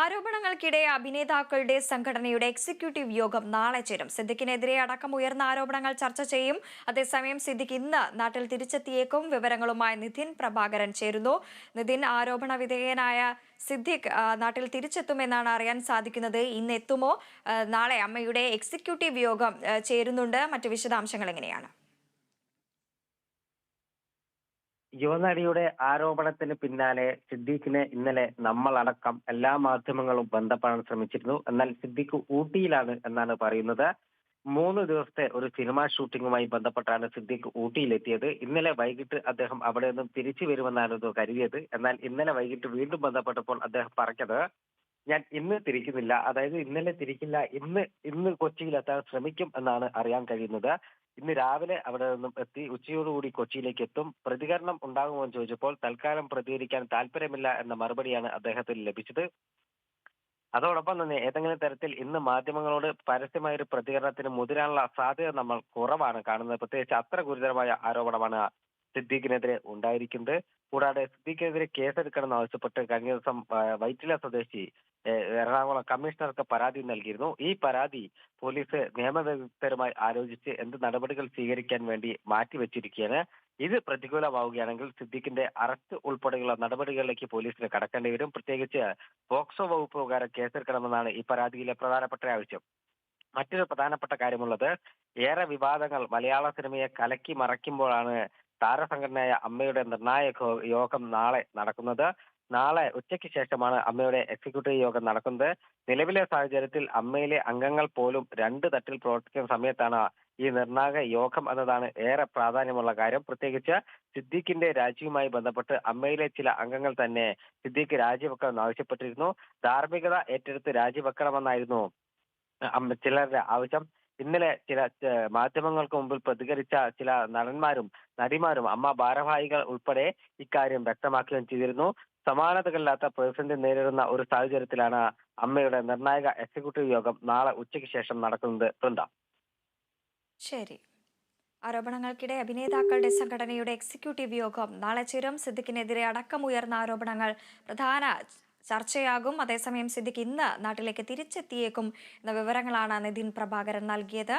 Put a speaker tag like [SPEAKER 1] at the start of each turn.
[SPEAKER 1] ആരോപണങ്ങൾക്കിടെ അഭിനേതാക്കളുടെ സംഘടനയുടെ എക്സിക്യൂട്ടീവ് യോഗം നാളെ ചേരും. സിദ്ദിഖിനെതിരെ അടക്കം ഉയർന്ന ആരോപണങ്ങൾ ചർച്ച ചെയ്യും. അതേസമയം സിദ്ദിഖ് ഇന്ന് നാട്ടിൽ തിരിച്ചെത്തിയേക്കും. വിവരങ്ങളുമായി നിതിൻ പ്രഭാകരൻ ചേരുന്നു. നിതിൻ ആരോപണ വിധേയനായ സിദ്ദിഖ് നാട്ടിൽ തിരിച്ചെത്തുമെന്നാണ് അറിയാൻ സാധിക്കുന്നത്. ഇന്ന് എത്തുമോ? നാളെ അമ്മയുടെ എക്സിക്യൂട്ടീവ് യോഗം ചേരുന്നുണ്ട്. മറ്റു വിശദാംശങ്ങൾ എങ്ങനെയാണ്?
[SPEAKER 2] യുവനടിയുടെ ആരോപണത്തിന് പിന്നാലെ സിദ്ദീഖിനെ ഇന്നലെ നമ്മളടക്കം എല്ലാ മാധ്യമങ്ങളും ബന്ധപ്പെടാൻ ശ്രമിച്ചിരുന്നു. എന്നാൽ സിദ്ദീഖ് ഊട്ടിയിലാണ് എന്നാണ് പറയുന്നത്. മൂന്ന് ദിവസത്തെ ഒരു സിനിമാ ഷൂട്ടിങ്ങുമായി ബന്ധപ്പെട്ടാണ് സിദ്ദീഖ് ഊട്ടിയിലെത്തിയത്. ഇന്നലെ വൈകിട്ട് അദ്ദേഹം അവിടെ നിന്നും തിരിച്ചു വരുമെന്നായിരുന്നു കരുതിയത്. എന്നാൽ ഇന്നലെ വൈകിട്ട് വീണ്ടും ബന്ധപ്പെട്ടപ്പോൾ അദ്ദേഹം പറഞ്ഞത് ഞാൻ ഇന്ന് തിരിക്കുന്നില്ല അതായത് ഇന്നലെ തിരിക്കില്ല ഇന്ന് ഇന്ന് കൊച്ചിയിൽ എത്താൻ ശ്രമിക്കും എന്നാണ് അറിയാൻ കഴിയുന്നത്. ഇന്ന് രാവിലെ അവിടെ നിന്നും എത്തി ഉച്ചയോടുകൂടി കൊച്ചിയിലേക്ക് എത്തും. പ്രതികരണം ഉണ്ടാകുമോ എന്ന് ചോദിച്ചപ്പോൾ തൽക്കാലം പ്രതികരിക്കാൻ താല്പര്യമില്ല എന്ന മറുപടിയാണ് അദ്ദേഹത്തിന് ലഭിച്ചത്. അതോടൊപ്പം തന്നെ ഏതെങ്കിലും തരത്തിൽ ഇന്ന് മാധ്യമങ്ങളോട് പരസ്യമായ ഒരു പ്രതികരണത്തിന് മുതിരാനുള്ള സാധ്യത നമ്മൾ കുറവാണ് കാണുന്നത്. പ്രത്യേകിച്ച് അത്ര ഗുരുതരമായ ആരോപണമാണ് സിദ്ദീഖിനെതിരെ ഉണ്ടായിരിക്കുന്നത്. കൂടാതെ സിദ്ദീഖിനെതിരെ കേസെടുക്കണമെന്ന് ആവശ്യപ്പെട്ട് കഴിഞ്ഞ ദിവസം വൈറ്റില സ്വദേശി എറണാകുളം കമ്മീഷണർക്ക് പരാതി നൽകിയിരുന്നു. ഈ പരാതി പോലീസ് നിയമവിദഗ്ധരുമായി ആലോചിച്ച് എന്ത് നടപടികൾ സ്വീകരിക്കാൻ വേണ്ടി മാറ്റിവെച്ചിരിക്കുകയാണ്. ഇത് പ്രതികൂലമാവുകയാണെങ്കിൽ സിദ്ദിഖിന്റെ അറസ്റ്റ് ഉൾപ്പെടെയുള്ള നടപടികളിലേക്ക് പോലീസിന് കടക്കേണ്ടി വരും. പ്രത്യേകിച്ച് പോക്സോ വകുപ്പ് പ്രകാരം കേസെടുക്കണമെന്നാണ് ഈ പരാതിയിലെ പ്രധാനപ്പെട്ട ആവശ്യം. മറ്റൊരു പ്രധാനപ്പെട്ട കാര്യമുള്ളത് ഏറെ വിവാദങ്ങൾ മലയാള സിനിമയെ കലക്കി മറയ്ക്കുമ്പോഴാണ് താരസംഘടനയായ അമ്മയുടെ നിർണായക യോഗം നാളെ നടക്കുന്നത്. നാളെ ഉച്ചയ്ക്ക് ശേഷമാണ് അമ്മയുടെ എക്സിക്യൂട്ടീവ് യോഗം നടക്കുന്നത്. നിലവിലെ സാഹചര്യത്തിൽ അമ്മയിലെ അംഗങ്ങൾ പോലും രണ്ട് തട്ടിൽ പ്രവർത്തിക്കുന്ന സമയത്താണ് ഈ നിർണായക യോഗം എന്നതാണ് ഏറെ പ്രാധാന്യമുള്ള കാര്യം. പ്രത്യേകിച്ച് സിദ്ദീഖിന്റെ രാജിയുമായി ബന്ധപ്പെട്ട് അമ്മയിലെ ചില അംഗങ്ങൾ തന്നെ സിദ്ദീഖ് രാജിവെക്കണമെന്ന് ആവശ്യപ്പെട്ടിരുന്നു. ധാർമ്മികത ഏറ്റെടുത്ത് രാജിവെക്കണമെന്നായിരുന്നു ചിലരുടെ ആവശ്യം. ഇന്നലെ ചില മാധ്യമങ്ങൾക്ക് മുമ്പിൽ പ്രതികരിച്ച ചില നടന്മാരും നടിമാരും അമ്മ ഭാരവാഹികൾ ഉൾപ്പെടെ ഇക്കാര്യം വ്യക്തമാക്കുകയും ചെയ്തിരുന്നു. സമാനതകളില്ലാത്ത പ്രതിസന്ധി നേരിടുന്ന ഒരു സാഹചര്യത്തിലാണ് അമ്മയുടെ നിർണായക എക്സിക്യൂട്ടീവ് യോഗം നാളെ ഉച്ചയ്ക്ക് ശേഷം നടക്കുന്നത്. വൃന്ദ.
[SPEAKER 1] ശരി. ആരോപണങ്ങൾക്കിടെ അഭിനേതാക്കളുടെ സംഘടനയുടെ എക്സിക്യൂട്ടീവ് യോഗം നാളെ ചേരും. സിദ്ദിഖിനെതിരെ അടക്കം ഉയർന്ന ആരോപണങ്ങൾ. പ്രധാന ചർച്ചയാകും. അതേസമയം സിദ്ദിഖ് ഇന്ന് നാട്ടിലേക്ക് തിരിച്ചെത്തിയേക്കും എന്ന വിവരങ്ങളാണ് നിതിൻ പ്രഭാകരൻ നൽകിയത്.